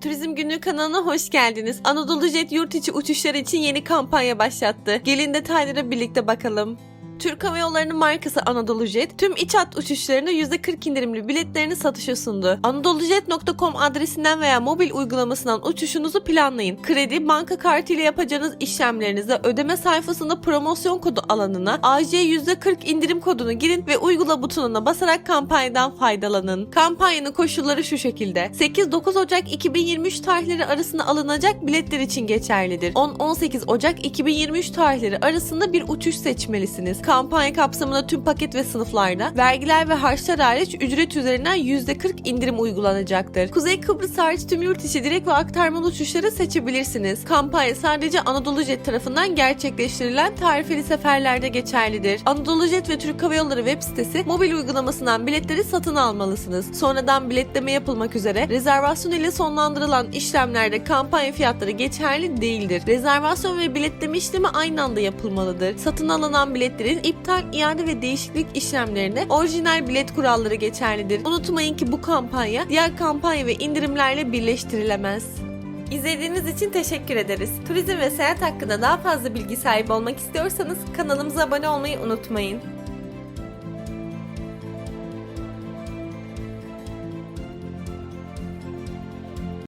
Turizm Günlüğü kanalına hoş geldiniz. Anadolu Jet yurt içi uçuşlar için yeni kampanya başlattı. Gelin detaylara birlikte bakalım. Türk Hava Yolları'nın markası Anadolu Jet tüm iç hat uçuşlarına %40 indirimli biletlerini satışa sundu. anadolujet.com adresinden veya mobil uygulamasından uçuşunuzu planlayın. Kredi, banka kartı ile yapacağınız işlemlerinizde ödeme sayfasında promosyon kodu alanına AJ %40 indirim kodunu girin ve uygula butonuna basarak kampanyadan faydalanın. Kampanyanın koşulları şu şekilde. 8-9 Ocak 2023 tarihleri arasında alınacak biletler için geçerlidir. 10-18 Ocak 2023 tarihleri arasında bir uçuş seçmelisiniz. Kampanya kapsamında tüm paket ve sınıflarda vergiler ve harçlar hariç ücret üzerinden %40 indirim uygulanacaktır. Kuzey Kıbrıs hariç tüm yurt içi direkt ve aktarmalı uçuşları seçebilirsiniz. Kampanya sadece Anadolu Jet tarafından gerçekleştirilen tarifeli seferlerde geçerlidir. Anadolu Jet ve Türk Hava Yolları web sitesi mobil uygulamasından biletleri satın almalısınız. Sonradan biletleme yapılmak üzere rezervasyon ile sonlandırılan işlemlerde kampanya fiyatları geçerli değildir. Rezervasyon ve biletleme işlemi aynı anda yapılmalıdır. Satın alınan biletlerin iptal, iade ve değişiklik işlemlerinde orijinal bilet kuralları geçerlidir. Unutmayın ki bu kampanya diğer kampanya ve indirimlerle birleştirilemez. İzlediğiniz için teşekkür ederiz. Turizm ve seyahat hakkında daha fazla bilgi sahibi olmak istiyorsanız kanalımıza abone olmayı unutmayın.